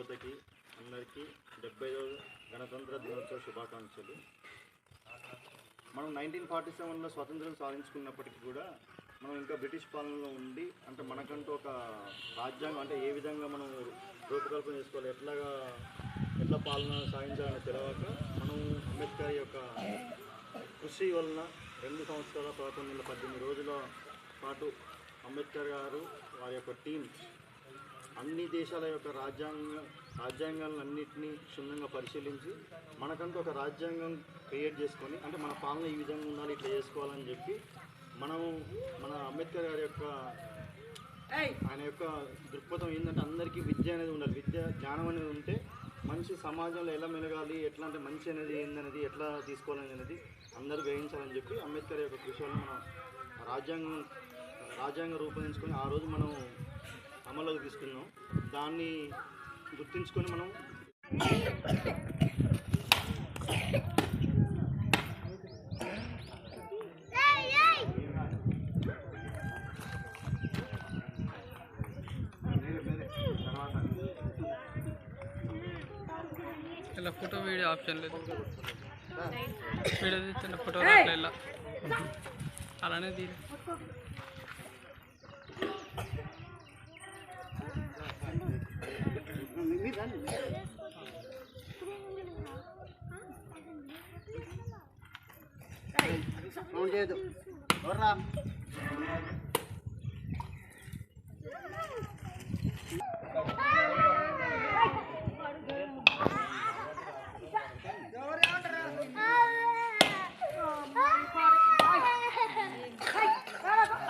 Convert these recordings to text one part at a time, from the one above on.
యువతకి అందరికీ డెబ్బై గణతంత్ర దినోత్సవ శుభాకాంక్షలు. మనం నైన్టీన్ ఫార్టీ సెవెన్లో స్వతంత్రం సాధించుకున్నప్పటికీ కూడా మనం ఇంకా బ్రిటిష్ పాలనలో ఉండి అంటే మనకంటూ ఒక రాజ్యాంగం అంటే ఏ విధంగా మనం రూపకల్పన చేసుకోవాలి ఎట్లాగా ఎట్లా పాలన సాగించాలని తెలియక మనం అంబేద్కర్ యొక్క కృషి వలన రెండు సంవత్సరాల పదకొండు నెలల పద్దెనిమిది రోజుల పాటు అంబేద్కర్ గారు వారి యొక్క టీం అన్ని దేశాల యొక్క రాజ్యాంగ రాజ్యాంగాలన్నింటినీ క్షుణ్ణంగా పరిశీలించి మనకంటూ ఒక రాజ్యాంగం క్రియేట్ చేసుకొని అంటే మన పాలన ఈ విధంగా ఉండాలి ఇట్లా చేసుకోవాలని చెప్పి మనం మన అంబేద్కర్ గారి యొక్క ఆయన యొక్క దృక్పథం ఏంటంటే అందరికీ విద్య అనేది ఉండాలి. విద్య జ్ఞానం అనేది ఉంటే మనిషి సమాజంలో ఎలా మెలగాలి ఎట్లా అంటే మంచి అనేది ఏందనేది ఎట్లా తీసుకోవాలని అనేది అందరూ గ్రహించాలని చెప్పి అంబేద్కర్ యొక్క కృషి వల్ల మన రాజ్యాంగం రాజ్యాంగం రూపొందించుకొని ఆ రోజు మనం అమల్లోకి తీసుకున్నాం దాన్ని గుర్తుంచుకొని మనం ఇలా ఫోటో వీడియో ఆప్షన్ లేదు. వీడియో తీస్తున్న ఫోటో ఇలా. అలానే తీరు. చేయదు ఎవర్రా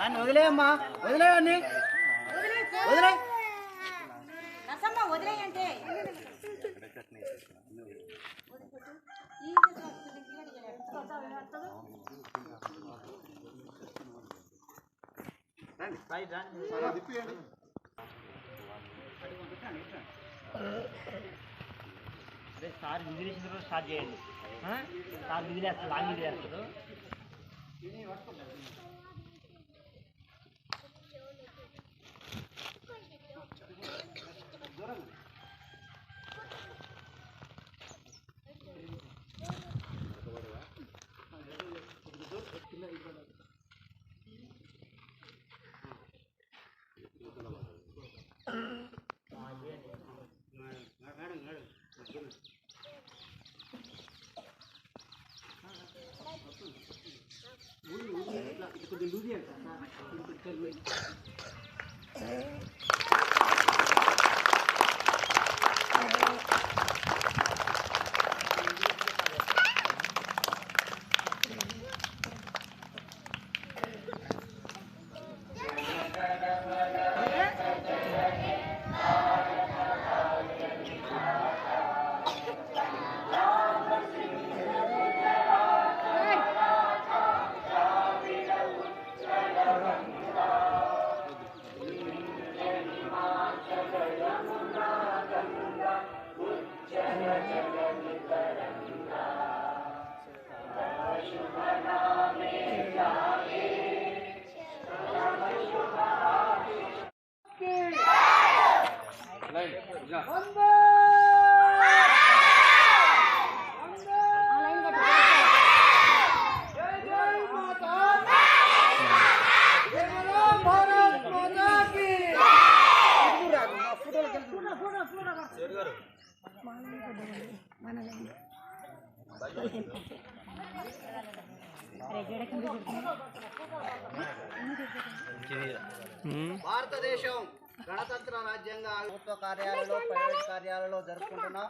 అని వదిలేయమ్మా వదిలేయన్ని వదిలే నసమ్మ వదిలేయంటే అదే సార్ విజిలేసిన రోజు స్టార్ట్ చేయండి ఆ? సార్ విజిలేస్తారు లాంగ్ Uli, uli, uli, భారతదేశం గణతంత్ర రాజ్యంగా ప్రభుత్వ కార్యాలయాల్లో ప్రైవేట్ కార్యాలయాల్లో జరుపుకుంటున్నాం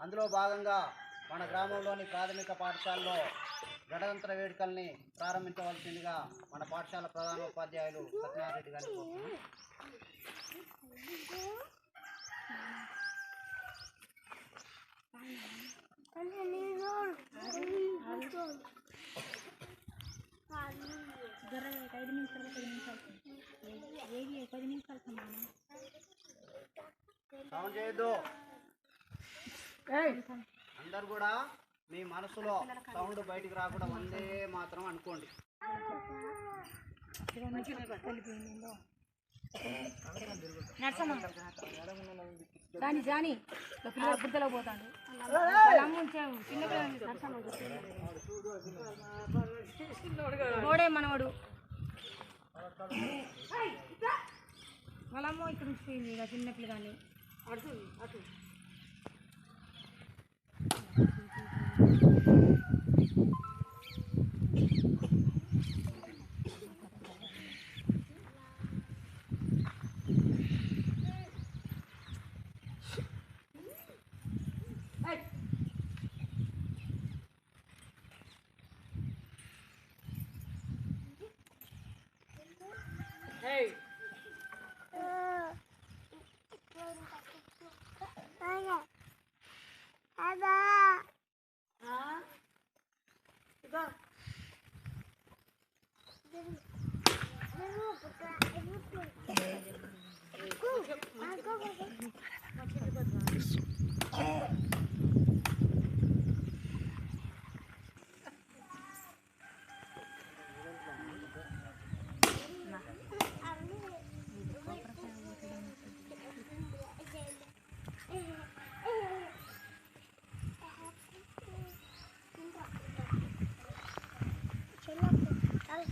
అందులో భాగంగా మన గ్రామంలోని ప్రాథమిక పాఠశాలలో గణతంత్ర వేడుకల్ని ప్రారంభించవలసిందిగా మన పాఠశాల ప్రధాన ఉపాధ్యాయులు సత్యనారాయణ గారిని కోరుతున్నాం ఐదు నిమిషాలు. ఏది పది నిమిషాలు సమానం సౌండ్ చేయొద్దు. అందరు కూడా మీ మనసులో సౌండ్ బయటికి రాకుండా వందే మాత్రం అనుకోండి. నర్సమ్మ. జాని పిల్లల బుద్ధలో పోతాడు. చిన్న పిల్లలు నర్సమ్మ. గోడే మనవడు. వాళ్ళ అమ్మ ఇక్కడ ఉంచిపోయింది ఇక చిన్న పిల్లగాని అటు అటు.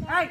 Hey!